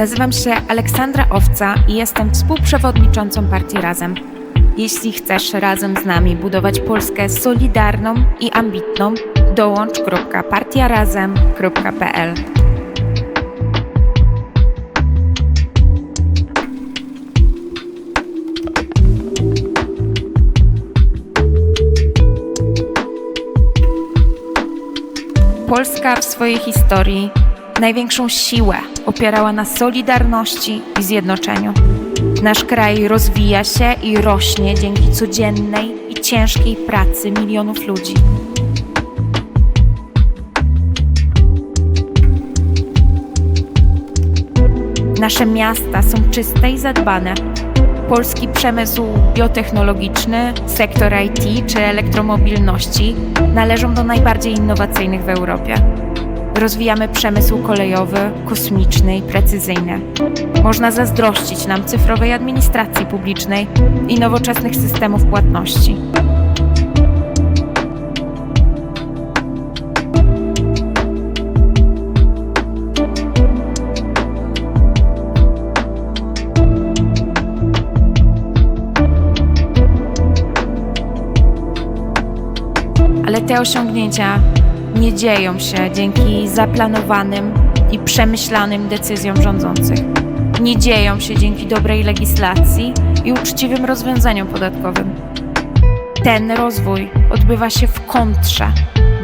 Nazywam się Aleksandra Owca i jestem współprzewodniczącą partii Razem. Jeśli chcesz razem z nami budować Polskę solidarną i ambitną, dołącz.partiarazem.pl. Polska w swojej historii największą siłę opierała na solidarności i zjednoczeniu. Nasz kraj rozwija się i rośnie dzięki codziennej i ciężkiej pracy milionów ludzi. Nasze miasta są czyste i zadbane. Polski przemysł biotechnologiczny, sektor IT czy elektromobilności należą do najbardziej innowacyjnych w Europie. Rozwijamy przemysł kolejowy, kosmiczny i precyzyjny. Można zazdrościć nam cyfrowej administracji publicznej i nowoczesnych systemów płatności. Ale te osiągnięcia nie dzieją się dzięki zaplanowanym i przemyślanym decyzjom rządzących. Nie dzieją się dzięki dobrej legislacji i uczciwym rozwiązaniom podatkowym. Ten rozwój odbywa się w kontrze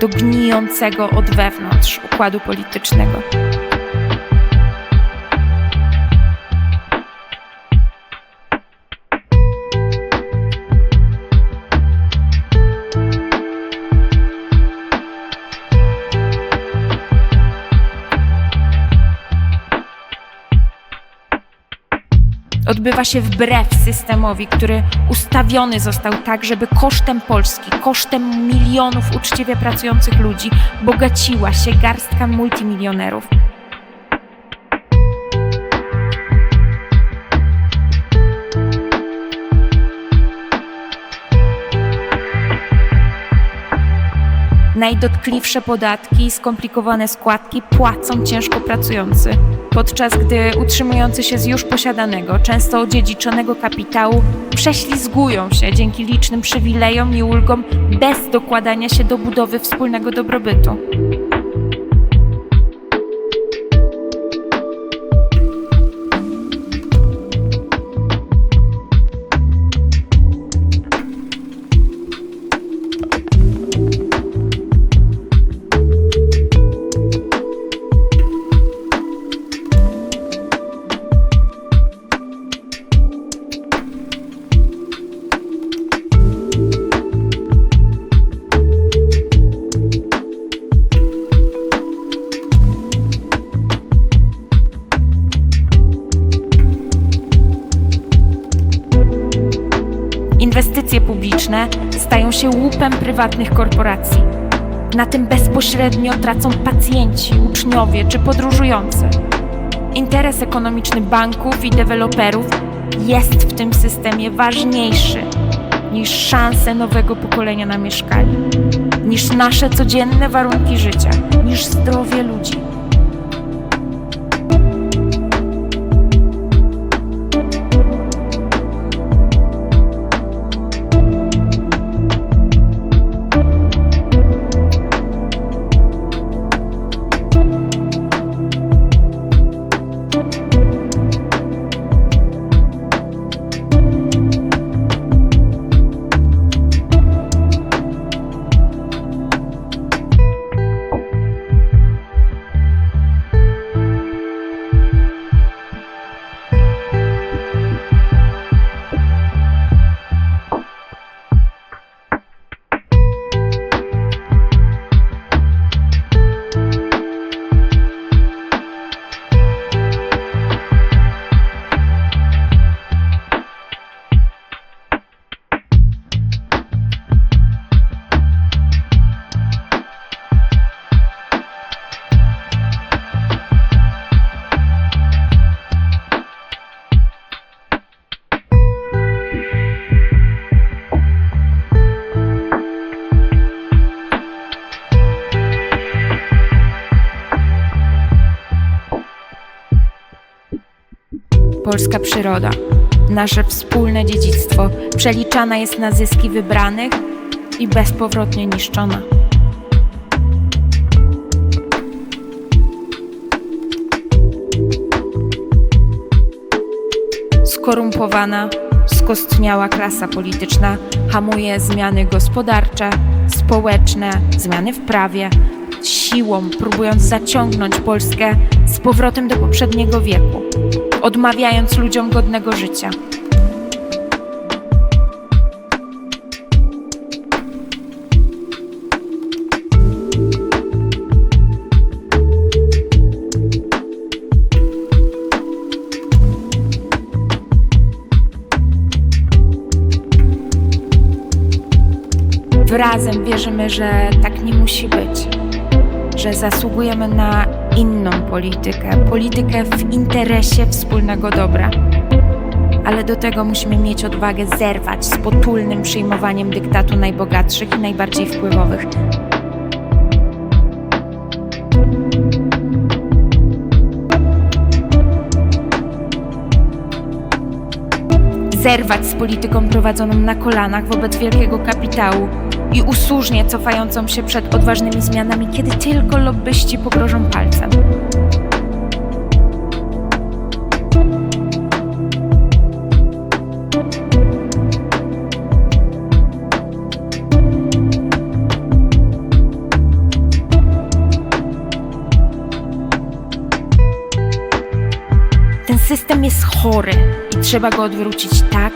do gnijącego od wewnątrz układu politycznego. Odbywa się wbrew systemowi, który ustawiony został tak, żeby kosztem Polski, kosztem milionów uczciwie pracujących ludzi bogaciła się garstka multimilionerów. Najdotkliwsze podatki i skomplikowane składki płacą ciężko pracujący, podczas gdy utrzymujący się z już posiadanego, często odziedziczonego kapitału prześlizgują się dzięki licznym przywilejom i ulgom bez dokładania się do budowy wspólnego dobrobytu. Publiczne stają się łupem prywatnych korporacji. Na tym bezpośrednio tracą pacjenci, uczniowie czy podróżujący. Interes ekonomiczny banków i deweloperów jest w tym systemie ważniejszy niż szanse nowego pokolenia na mieszkanie, niż nasze codzienne warunki życia, niż zdrowie ludzi. Polska przyroda, nasze wspólne dziedzictwo, przeliczana jest na zyski wybranych i bezpowrotnie niszczona. Skorumpowana, skostniała klasa polityczna hamuje zmiany gospodarcze, społeczne, zmiany w prawie, siłą próbując zaciągnąć Polskę z powrotem do poprzedniego wieku, odmawiając ludziom godnego życia. Razem wierzymy, że tak nie musi być, że zasługujemy na inną politykę, politykę w interesie wspólnego dobra. Ale do tego musimy mieć odwagę zerwać z potulnym przyjmowaniem dyktatu najbogatszych i najbardziej wpływowych. Zerwać z polityką prowadzoną na kolanach wobec wielkiego kapitału i usłużnie cofającą się przed odważnymi zmianami, kiedy tylko lobbyści pogrożą palcem. Ten system jest chory i trzeba go odwrócić tak,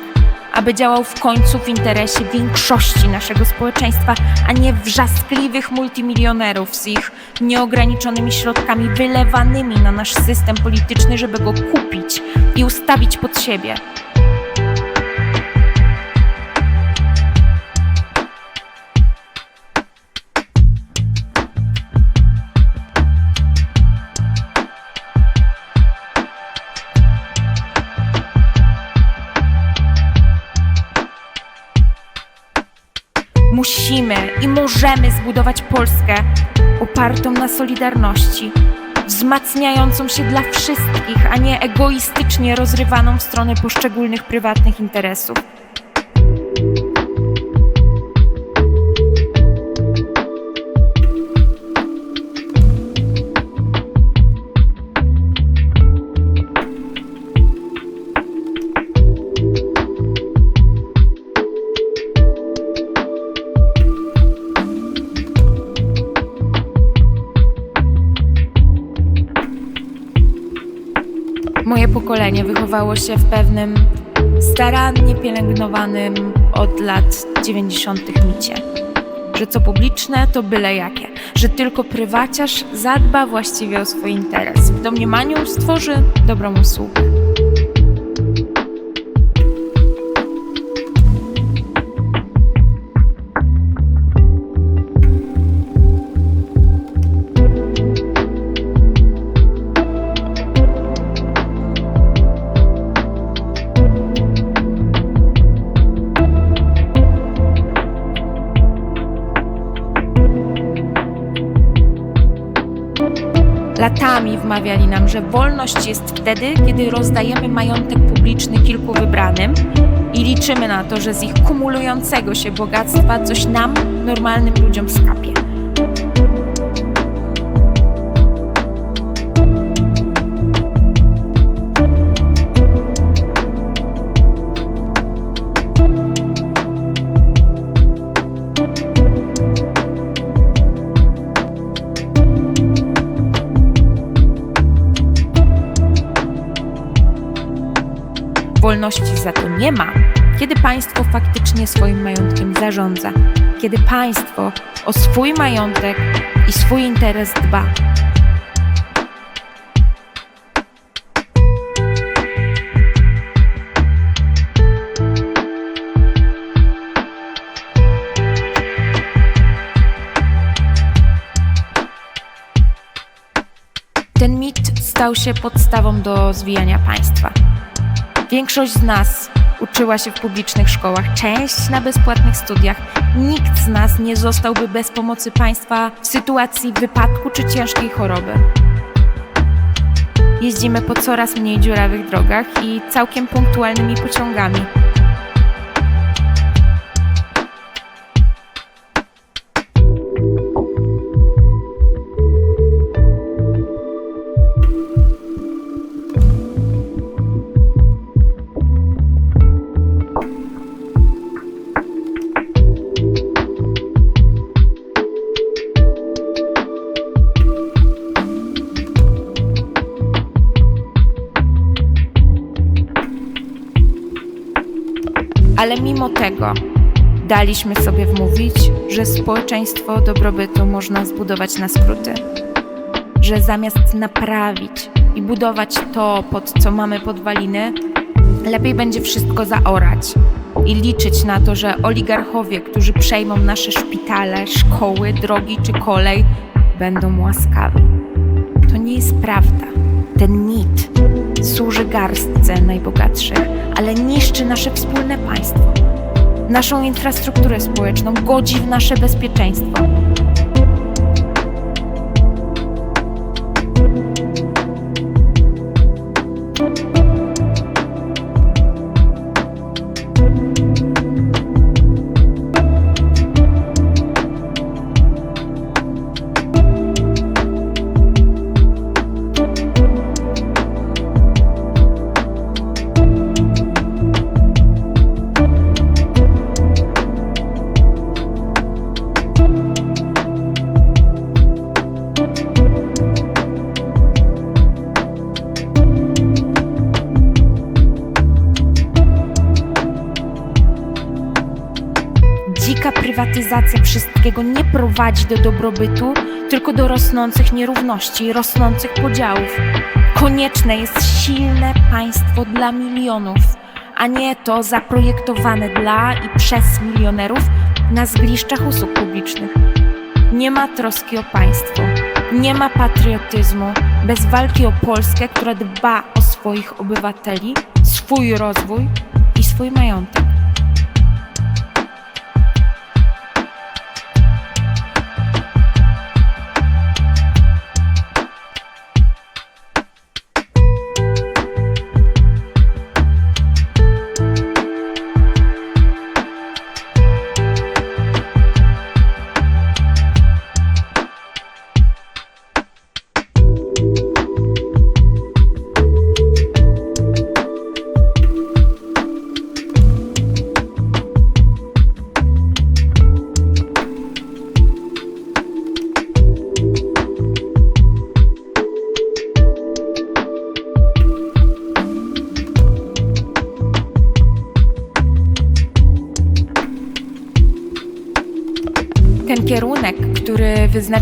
aby działał w końcu w interesie większości naszego społeczeństwa, a nie wrzaskliwych multimilionerów z ich nieograniczonymi środkami wylewanymi na nasz system polityczny, żeby go kupić i ustawić pod siebie. Możemy zbudować Polskę opartą na solidarności, wzmacniającą się dla wszystkich, a nie egoistycznie rozrywaną w stronę poszczególnych prywatnych interesów. Pokolenie wychowało się w pewnym starannie pielęgnowanym od lat 90. micie. Że co publiczne to byle jakie, że tylko prywaciarz zadba właściwie o swój interes. W domniemaniu stworzy dobrą usługę. Latami wmawiali nam, że wolność jest wtedy, kiedy rozdajemy majątek publiczny kilku wybranym i liczymy na to, że z ich kumulującego się bogactwa coś nam, normalnym ludziom, skapie. Wolności za to nie ma, kiedy państwo faktycznie swoim majątkiem zarządza, kiedy państwo o swój majątek i swój interes dba. Ten mit stał się podstawą do zwijania państwa. Większość z nas uczyła się w publicznych szkołach, część na bezpłatnych studiach. Nikt z nas nie zostałby bez pomocy państwa w sytuacji wypadku czy ciężkiej choroby. Jeździmy po coraz mniej dziurawych drogach i całkiem punktualnymi pociągami. Mimo tego daliśmy sobie wmówić, że społeczeństwo dobrobytu można zbudować na skróty. Że zamiast naprawić i budować to, pod co mamy podwaliny, lepiej będzie wszystko zaorać i liczyć na to, że oligarchowie, którzy przejmą nasze szpitale, szkoły, drogi czy kolej, będą łaskawi. To nie jest prawda. Ten mit służy garstce najbogatszych, ale niszczy nasze wspólne państwo, naszą infrastrukturę społeczną, godzi w nasze bezpieczeństwo. Wszystkiego nie prowadzi do dobrobytu, tylko do rosnących nierówności rosnących podziałów. Konieczne jest silne państwo dla milionów, a nie to zaprojektowane dla i przez milionerów na zgliszczach usług publicznych. Nie ma troski o państwo, nie ma patriotyzmu bez walki o Polskę, która dba o swoich obywateli, swój rozwój i swój majątek.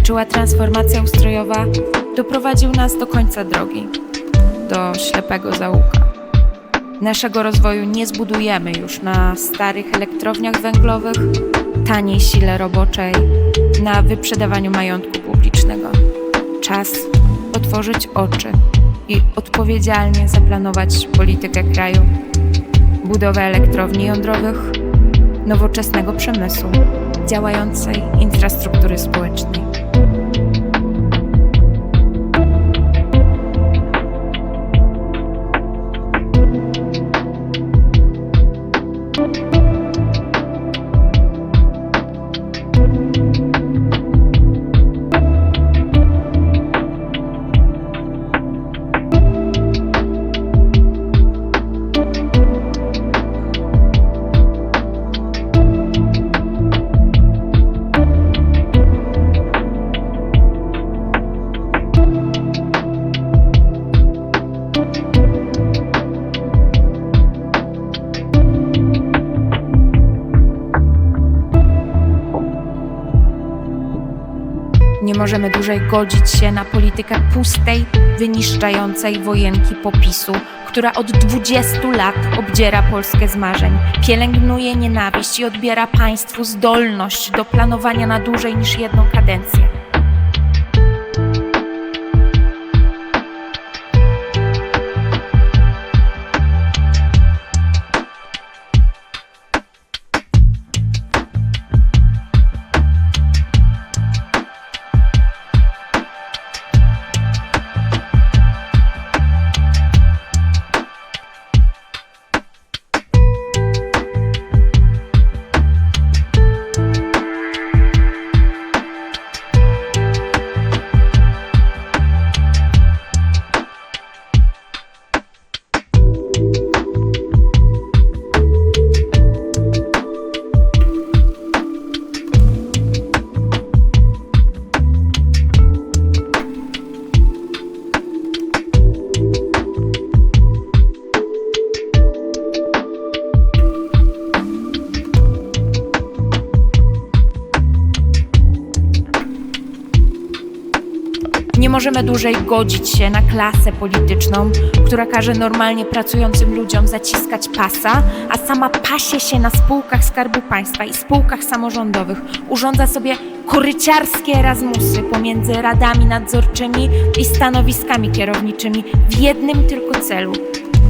Wyznaczyła transformacja ustrojowa, doprowadził nas do końca drogi, do ślepego zaułka. Naszego rozwoju nie zbudujemy już na starych elektrowniach węglowych, taniej sile roboczej, na wyprzedawaniu majątku publicznego. Czas otworzyć oczy i odpowiedzialnie zaplanować politykę kraju, budowę elektrowni jądrowych, nowoczesnego przemysłu działającej infrastruktury społecznej. Możemy dłużej godzić się na politykę pustej, wyniszczającej wojenki popisu, która od 20 lat obdziera Polskę z marzeń, pielęgnuje nienawiść i odbiera państwu zdolność do planowania na dłużej niż jedną kadencję. Dłużej godzić się na klasę polityczną, która każe normalnie pracującym ludziom zaciskać pasa, a sama pasie się na spółkach Skarbu Państwa i spółkach samorządowych. Urządza sobie koryciarskie Erasmusy pomiędzy radami nadzorczymi i stanowiskami kierowniczymi w jednym tylko celu,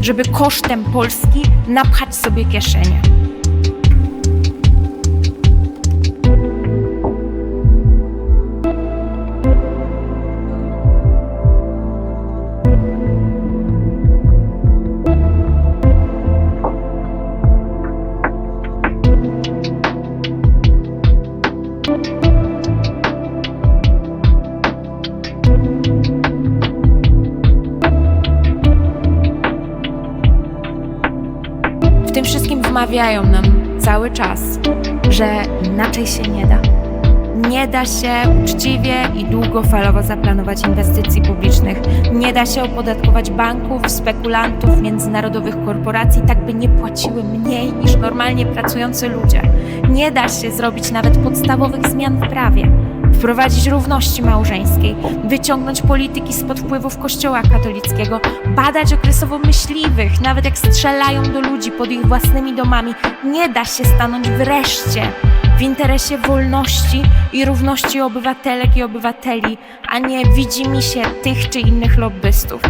żeby kosztem Polski napchać sobie kieszenie. Tym wszystkim wmawiają nam cały czas, że inaczej się nie da. Nie da się uczciwie i długofalowo zaplanować inwestycji publicznych. Nie da się opodatkować banków, spekulantów, międzynarodowych korporacji, tak by nie płaciły mniej niż normalnie pracujący ludzie. Nie da się zrobić nawet podstawowych zmian w prawie. Wprowadzić równości małżeńskiej, wyciągnąć polityki spod wpływów Kościoła katolickiego, badać okresowo myśliwych, nawet jak strzelają do ludzi pod ich własnymi domami. Nie da się stanąć wreszcie w interesie wolności i równości obywatelek i obywateli, a nie widzi mi się tych czy innych lobbystów.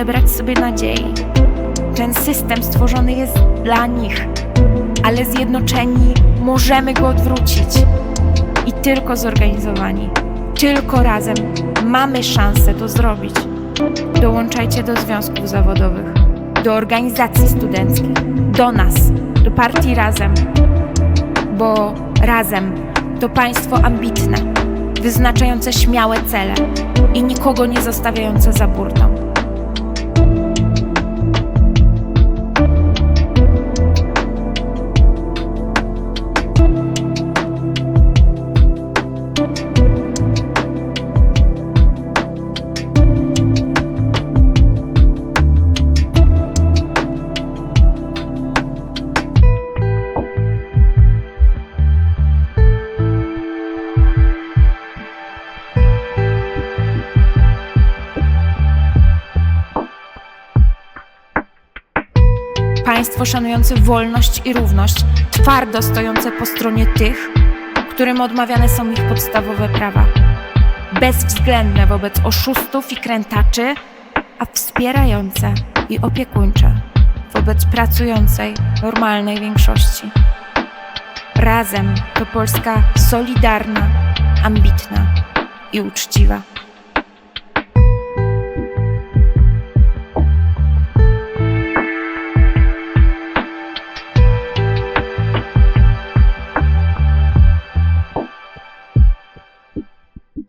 Odebrać sobie nadziei. Ten system stworzony jest dla nich, ale zjednoczeni możemy go odwrócić. I tylko zorganizowani, tylko razem mamy szansę to zrobić. Dołączajcie do związków zawodowych, do organizacji studenckich, do nas, do partii Razem, bo Razem to państwo ambitne, wyznaczające śmiałe cele i nikogo nie zostawiające za burtą. Państwo szanujące wolność i równość, twardo stojące po stronie tych, którym odmawiane są ich podstawowe prawa. Bezwzględne wobec oszustów i krętaczy, a wspierające i opiekuńcze wobec pracującej, normalnej większości. Razem to Polska solidarna, ambitna i uczciwa.